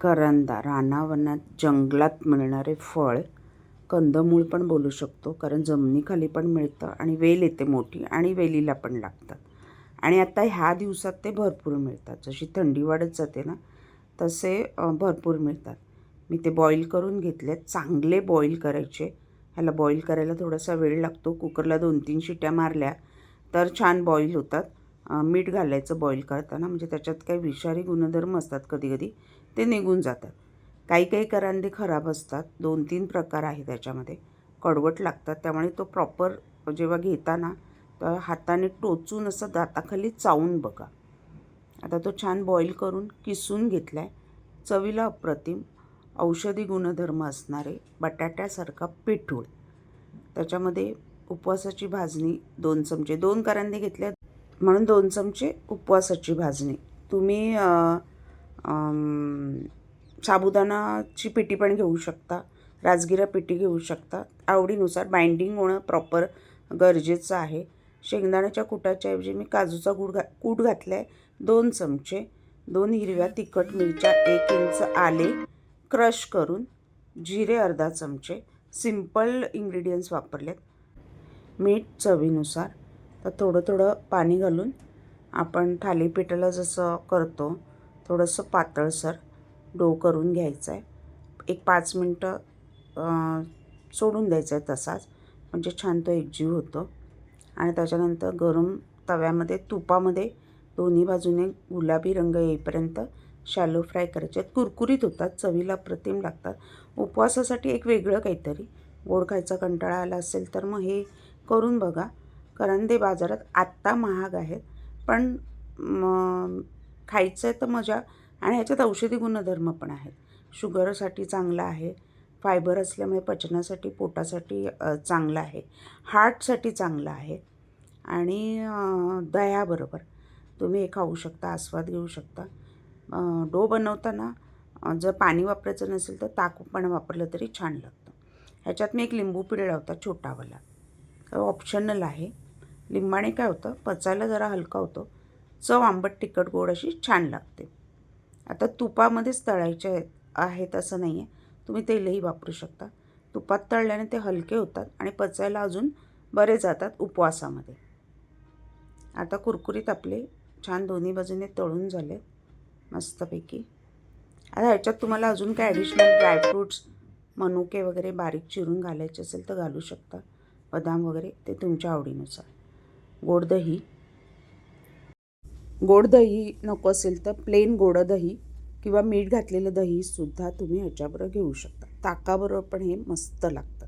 करंदा रानावनात जंगलात मिळणारे फळ कंदमूळ पण बोलू शकतो कारण जमिनीखाली पण मिळतं आणि वेल येते मोठी आणि वेलीला पण लागतात. आणि आता ह्या दिवसात ते भरपूर मिळतात. जशी थंडी वाढत जाते ना तसे भरपूर मिळतात. मी ते बॉईल करून घेतले चांगले बॉईल करायचे. ह्याला बॉईल करायला थोडासा वेळ लागतो. कुकरला दोन तीन शिट्या मारल्या तर छान बॉईल होतात. मीठ घालायचं बॉईल करताना. म्हणजे त्याच्यात काही विषारी गुणधर्म असतात कधी कधी ते निघून जातात. काही काही करांदे खराब असतात. दोन तीन प्रकार आहे त्याच्यामध्ये. कडवट लागतात. त्यामुळे तो प्रॉपर जेव्हा घेताना तर हाताने टोचून असं दाताखाली चावून बघा. आता तो छान बॉईल करून किसून घेतला आहे चवीला अप्रतिम. औषधी गुणधर्म असणारे बटाट्यासारखा पिठूळ. त्याच्यामध्ये उपवासाची भाजणी दोन चमचे दोन करांदे घेतल्या. म्हणून दोन चमचे उपवासाची भाजणी. तुम्ही साबुदाणाची पिठी पण घेऊ शकता. राजगिरा पिठी घेऊ शकता. आवडीनुसार बाइंडिंग होणं प्रॉपर गरजेचं आहे. शेंगदाण्याच्या कुटाच्या ऐवजी मी काजूचा गुड घा कूट घातला आहे दोन चमचे दोन हिरव्या तिखट मिरच्या एक इंच आले. क्रश करून जिरे अर्धा चमचे. सिंपल इंग्रेडियंट्स वापरलेत. मीठ चवीनुसार. तर थोडं थोडं पाणी घालून आपण थालीपीठाला जसं करतो थोडंसं पातळसर डो करून घ्यायचं आहे एक पाच मिनटं सोडून द्यायचं आहे तसाच. म्हणजे छान तो एकजीव होतो. आणि त्याच्यानंतर गरम तव्यामध्ये तुपामध्ये दोन्ही बाजूने गुलाबी रंग येईपर्यंत शॅलो फ्राय करायचे. आहेत कुरकुरीत होतात चवीला अप्रतिम लागतात. उपवासासाठी एक वेगळं काहीतरी. गोड खायचा कंटाळा आला असेल तर मग हे करून बघा. करंदे बाजारात आत्ता महाग आहेत पण म खायचं आहे तर मजा. आणि ह्याच्यात औषधी गुणधर्म पण आहेत. शुगरसाठी चांगलं आहे. फायबर असल्यामुळे पचनासाठी पोटासाठी चांगलं आहे. हार्टसाठी चांगलं आहे. आणि दह्याबरोबर तुम्ही हे खाऊ शकता आस्वाद घेऊ शकता. डो बनवताना जर पाणी वापरायचं नसेल तर ताक पण वापरलं तरी छान लागतं. ह्याच्यात मी एक लिंबू पिळ लावता छोटावाला. ऑप्शनल आहे. लिंबाने काय होतं पचायला जरा हलका होतो. चव आंबट तिखट गोड अशी छान लागते. आता तुपामध्येच तळायचे आहेत असं नाही आहे तुम्ही तेलही वापरू शकता. तुपात तळल्याने ते हलके होतात आणि पचायला अजून बरे जातात उपवासामध्ये. आता कुरकुरीत आपले छान दोन्ही बाजूने तळून झाले मस्तपैकी. आता ह्याच्यात तुम्हाला अजून काय ॲडिशनल ड्रायफ्रूट्स मनुके वगैरे बारीक चिरून घालायचे असेल तर घालू शकता. बदाम वगैरे ते तुमच्या आवडीनुसार. गोड दही. गोड दही नको असेल तर प्लेन गोड दही किंवा मीठ घातलेलं दहीसुद्धा तुम्ही ह्याच्याबरोबर घेऊ शकता. ताकाबरोबर पण हे मस्त लागतं.